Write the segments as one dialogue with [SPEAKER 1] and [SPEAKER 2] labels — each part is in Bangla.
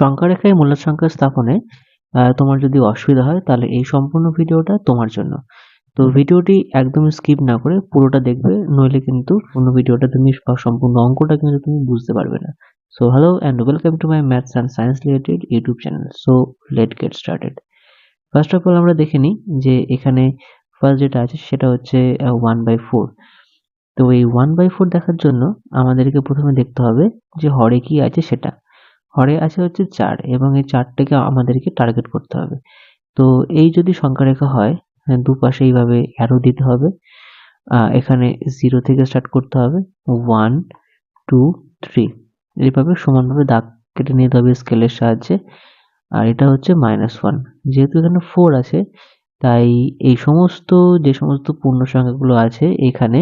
[SPEAKER 1] সংখ্যা রেখায় মূলদ সংখ্যা স্থাপনে তোমার যদি অসুবিধা হয়, তাহলে এই সম্পূর্ণ ভিডিওটা তোমার জন্য। তো ভিডিওটি একদম স্কিপ না করে পুরোটা দেখবে, নইলে কিন্তু পূর্ণ ভিডিওটা তুমি সম্পূর্ণ অঙ্কটা কিন্তু তুমি বুঝতে পারবে না। So hello and welcome to my maths and science related YouTube channel so let get started first of all আমরা দেখে নিই যে এখানে ফার্স্ট যেটা আছে, সেটা হচ্ছে ওয়ান বাই ফোর তো এই ওয়ান বাই ফোর দেখার জন্য আমাদেরকে প্রথমে দেখতে হবে যে হরে কি আছে সেটা। হরে আছে হচ্ছে চার এবং এই চারটাকে আমাদেরকে টার্গেট করতে হবে। তো এই যদি সংখ্যা রেখা হয় হ্যাঁ, দুপাশে এইভাবে অ্যারো দিতে হবে। এখানে জিরো থেকে স্টার্ট করতে হবে। ওয়ান টু থ্রি এইভাবে সমানভাবে দাগ কেটে নিতে হবে স্কেলের সাহায্যে। আর এটা হচ্ছে মাইনাস ওয়ান যেহেতু এখানে ফোর আছে তাই এই সমস্ত যে সমস্ত পূর্ণ সংখ্যাগুলো আছে এখানে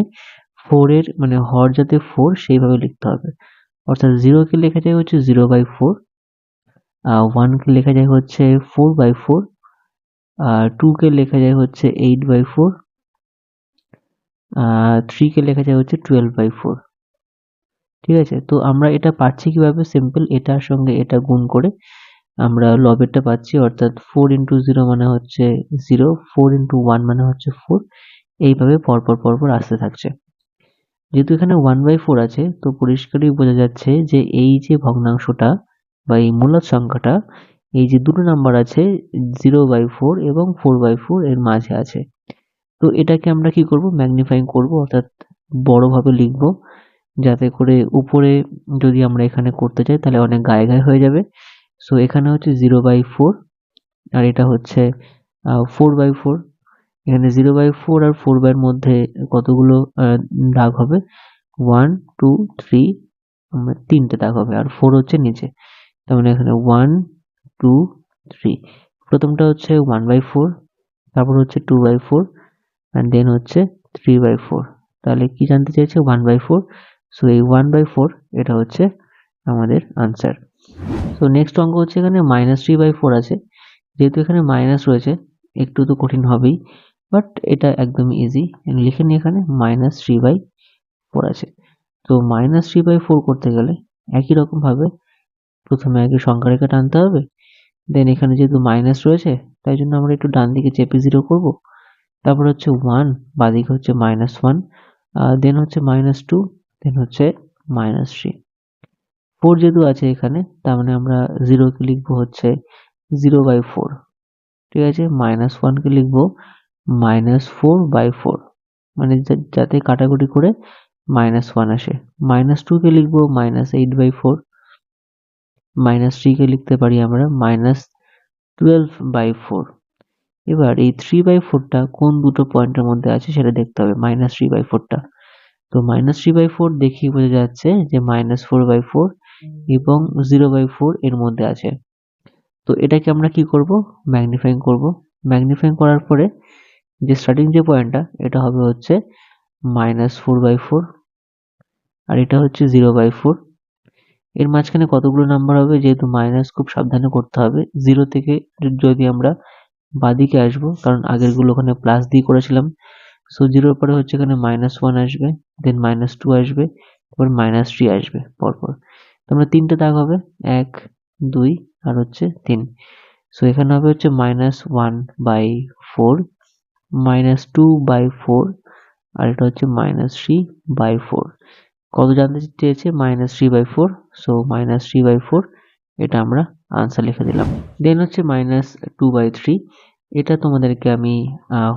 [SPEAKER 1] ফোরের মানে হর যাতে ফোর সেইভাবে লিখতে হবে। অর্থাৎ জিরোকে লেখা যায় হচ্ছে জিরো বাই ফোর আর ওয়ানকে লেখা যায় হচ্ছে ফোর বাই ফোর আর টুকে লেখা যায় হচ্ছে এইট বাই ফোর আর থ্রিকে লেখা যায় হচ্ছে টুয়েলভ বাই ফোর ঠিক আছে? তো আমরা এটা পাচ্ছি কীভাবে? সিম্পল এটার সঙ্গে এটা গুণ করে আমরা লবেরটা পাচ্ছি, অর্থাৎ ফোর ইন্টু জিরো মানে হচ্ছে জিরো ফোর ইন্টু ওয়ান মানে হচ্ছে ফোর এইভাবে পরপর পরপর আসতে থাকছে। যেহেতু এখানে ওয়ান বাই ফোর আছে, তো পরিষ্কারই বোঝা যাচ্ছে যে এই যে ভগ্নাংশটা বা এই মূলদ সংখ্যাটা, এই যে দুটো নাম্বার আছে জিরো বাই ফোর এবং ফোর বাই ফোর এর মাঝে আছে। তো এটাকে আমরা কি করব? ম্যাগনিফাইং করব, অর্থাৎ বড়ভাবে লিখব, যাতে করে উপরে যদি আমরা এখানে করতে চাই তাহলে অনেক গায়ে গায়ে হয়ে যাবে। সো এখানে হচ্ছে জিরো বাই ফোর আর এটা হচ্ছে ফোর বাই ফোর এখানে জিরো বাই ফোর আর ফোর বাই মধ্যে কতগুলো দাগ হবে? ওয়ান, টু, থ্রি তিনটে দাগ হবে, আর ফোর হচ্ছে নিচে। তার মানে এখানে ওয়ান, টু, থ্রি। প্রথমটা হচ্ছে ওয়ান বাই ফোর, তারপর হচ্ছে two by four and then হচ্ছে থ্রি বাই ফোর। তাহলে কি জানতে চাইছে? One by four. সো এই ওয়ান বাই ফোর, এটা হচ্ছে আমাদের আনসার সো নেক্সট অঙ্ক হচ্ছে এখানে মাইনাস থ্রি বাই ফোর আছে। যেহেতু এখানে মাইনাস রয়েছে, একটু তো কঠিন হবেই। বাট এটা একদম ইজি লিখে নিই এখানে মাইনাস থ্রি বাই ফোর আছে। তো মাইনাস থ্রি বাই ফোর করতে গেলে একই রকমভাবে প্রথমে আগে সংখ্যা রেখা টানতে হবে। দেন এখানে যেহেতু মাইনাস রয়েছে, তাই জন্য আমরা একটু ডান দিকে চেপে জিরো করব। তারপর হচ্ছে ওয়ান বাদিকে হচ্ছে মাইনাস ওয়ান দেন হচ্ছে মাইনাস টু দেন হচ্ছে মাইনাস থ্রি ফোর যেহেতু আছে এখানে, তার মানে আমরা জিরোকে লিখব হচ্ছে জিরো বাই ফোর ঠিক আছে মাইনাস ওয়ানকে লিখব মাইনাস ফোর বাই ফোর মানে যাতে কাটাকুটি করে মাইনাস ওয়ান আসে। মাইনাস টুকে লিখব minus eight by four minus থ্রিকে লিখতে পারি আমরা মাইনাস টুয়েলভ বাই ফোর এবার এই থ্রি বাই ফোরটা কোন দুটো পয়েন্টের মধ্যে আছে সেটা দেখতে হবে মাইনাস থ্রি বাই ফোরটা তো মাইনাস থ্রি বাই ফোর দেখেই বোঝা যাচ্ছে যে মাইনাস ফোর বাই ফোর এবং জিরো বাই ফোর এর মধ্যে আছে। তো এটাকে আমরা কি করব? ম্যাগনিফাইং করব। ম্যাগনিফাইং করার পরে যে স্টার্টিং যে পয়েন্টটা এটা হবে হচ্ছে মাইনাস ফোর বাই ফোর আর এটা হচ্ছে জিরো বাই ফোর এর মাঝখানে কতগুলো নাম্বার হবে? যেহেতু মাইনাস খুব সাবধানে করতে হবে। জিরো থেকে যদি আমরা বাদিকে আসব, কারণ আগেরগুলো ওখানে প্লাস দিয়ে করেছিলাম সো জিরোর পরে হচ্ছে এখানে মাইনাস ওয়ান আসবে দেন মাইনাস টু আসবে, তারপর মাইনাস থ্রি আসবে পরপর। তোমরা তিনটে দাগ হবে, এক, দুই আর হচ্ছে তিন। সো এখানে হবে হচ্ছে minus one by four minus two by four আর এটা হচ্ছে মাইনাস থ্রি বাই ফোর কত জানতে চেয়েছে? Minus three by four so minus three by four এটা আমরা আনসার লিখে দিলাম। দেন হচ্ছে মাইনাস টু বাই থ্রি এটা তোমাদেরকে আমি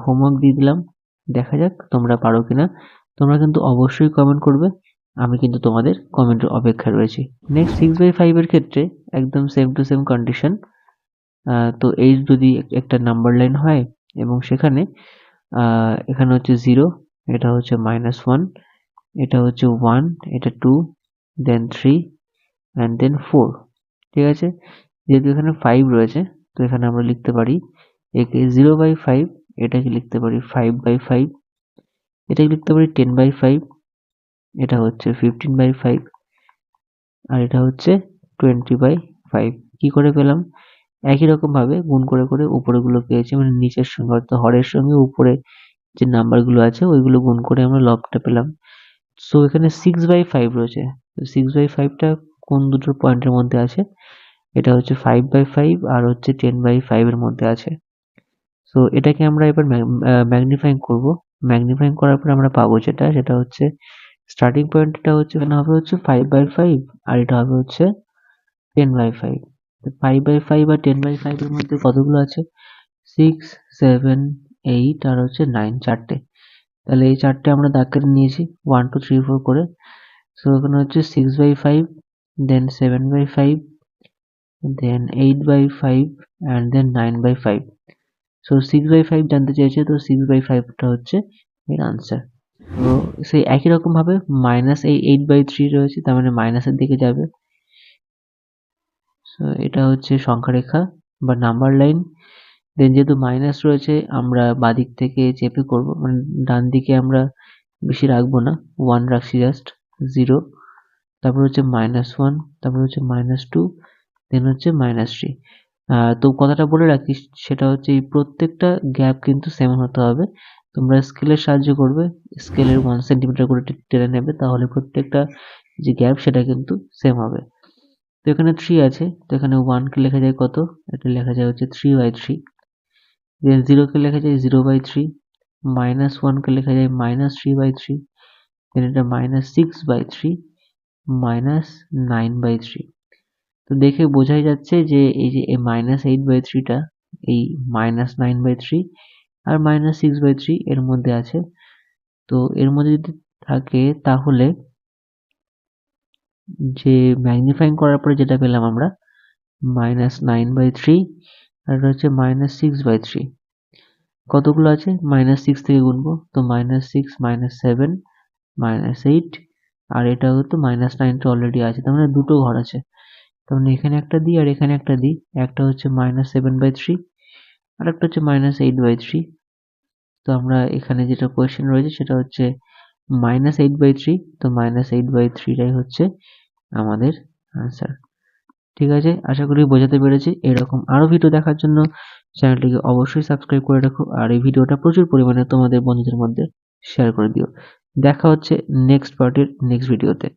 [SPEAKER 1] হোমওয়ার্ক দিয়ে দিলাম। দেখা যাক তোমরা পারো কিনা। তোমরা কিন্তু অবশ্যই কমেন্ট করবে। আমি কিন্তু তোমাদের কমেন্টের অপেক্ষায় রয়েছি। নেক্সট সিক্স বাই ফাইভের ক্ষেত্রে একদম সেম টু সেম কন্ডিশন তো এই যদি একটা নাম্বার লাইন হয় এবং সেখানে এখানে হচ্ছে জিরো এটা হচ্ছে মাইনাস ওয়ান এটা হচ্ছে ওয়ান এটা two then three and then four ঠিক আছে? যেহেতু এখানে ফাইভ রয়েছে, তো এখানে আমরা লিখতে পারি, একে জিরো বাই ফাইভ এটাকে লিখতে পারি ফাইভ বাই ফাইভ এটাকে লিখতে পারি টেন বাই ফাইভ এটা হচ্ছে ফিফটিন বাই ফাইভ আর এটা হচ্ছে টোয়েন্টি বাই ফাইভ কী করে পেলাম? একই রকম ভাবে গুণ করে করে উপরেগুলো পেয়েছি। মানে নিচের সঙ্গে, অর্থাৎ হরের সঙ্গে উপরে যে নাম্বারগুলো আছে, ওইগুলো গুণ করে আমরা লবটা পেলাম। সো এখানে সিক্স বাই ফাইভ রয়েছে। সিক্স বাই ফাইভটা কোন দুটো পয়েন্টের মধ্যে আছে? এটা হচ্ছে ফাইভ বাই ফাইভ আর হচ্ছে টেন বাই ফাইভের মধ্যে আছে। সো এটাকে আমরা এবার ম্যাগনিফাইং করব। ম্যাগনিফাইং করার পর আমরা পাবো যেটা, সেটা হচ্ছে স্টার্টিং পয়েন্টটা হচ্ছে, এখানে হবে হচ্ছে ফাইভ বাই ফাইভ আর এটা হবে হচ্ছে ten by five five by five R ten by ফাইভের মধ্যে কতগুলো আছে? সিক্স সেভেন এইট আর হচ্ছে নাইন চারটে। তাহলে এই চারটে আমরা দাগ কেটে নিয়েছি। ওয়ান টু থ্রি ফোর করে। সো এখানে হচ্ছে six by five then seven by five then eight by five and then nine by five so six by five জানতে চেয়েছে তো সিক্স বাই ফাইভটা হচ্ছে এর আনসার তো সেই একই রকম ভাবে মাইনাস এই এইট বাই থ্রি রয়েছে, তার মানে মাইনাসের দিকে যাবে। সো এটা হচ্ছে সংখ্যারেখা বা নাম্বার লাইন দেন যেহেতু মাইনাস রয়েছে, আমরা বাদিক থেকে চেপে করব মানে ডান দিকে আমরা বেশি রাখব না ওয়ান রাখছি জাস্ট জিরো তারপর হচ্ছে মাইনাস ওয়ান তারপর হচ্ছে মাইনাস টু দেন হচ্ছে মাইনাস থ্রি তো কথাটা বলে রাখি, সেটা হচ্ছে এই প্রত্যেকটা গ্যাপ কিন্তু সেম হতে হবে। তোমরা স্কেলের সাহায্য করবে স্কেলের ওয়ান সেন্টিমিটার করে টেনে নেবে, তাহলে প্রত্যেকটা যে গ্যাপ সেটা কিন্তু সেম হবে। তো এখানে থ্রি আছে, তো এখানে ওয়ানকে লেখা যায় কত? এটা লেখা যায় হচ্ছে থ্রি বাই থ্রি দেন জিরোকে লেখা যায় জিরো বাই থ্রি মাইনাস ওয়ানকে লেখা যায় minus three by three then এটা minus six by three minus nine by three তো দেখে বোঝাই যাচ্ছে যে এই যে এই মাইনাস এইট বাই থ্রিটা এই মাইনাস নাইন বাই থ্রি আর মাইনাস সিক্স বাই থ্রি এর মধ্যে আছে। তো এর মধ্যে যদি থাকে তাহলে যে ম্যাগনিফাইং করার পরে যেটা পেলাম আমরা মাইনাস নাইন বাই থ্রি আর হচ্ছে মাইনাস সিক্স বাই থ্রি কতগুলো আছে? মাইনাস সিক্স থেকে গুনবো, তো minus six minus seven minus eight আর এটা হতো মাইনাস নাইনটা অলরেডি আছে, তার মানে দুটো ঘর আছে। তার মানে এখানে একটা দিই আর এখানে একটা দিই, একটা হচ্ছে মাইনাস সেভেন বাই থ্রি আর একটা হচ্ছে মাইনাস এইট বাই থ্রি তো আমরা এখানে যেটা কোয়েশ্চেন রয়েছে সেটা হচ্ছে মাইনাস এইট বাই থ্রি তো মাইনাস এইট বাই থ্রিটাই হচ্ছে আমাদের আনসার ঠিক আছে? আশা করি বোঝাতে পেরেছি। এরকম আরও ভিডিও দেখার জন্য চ্যানেলটিকে অবশ্যই সাবস্ক্রাইব করে রাখো আর এই ভিডিওটা প্রচুর পরিমাণে তোমাদের বন্ধুদের মধ্যে শেয়ার করে দিও। দেখা হচ্ছে নেক্সট পার্টির নেক্সট ভিডিওতে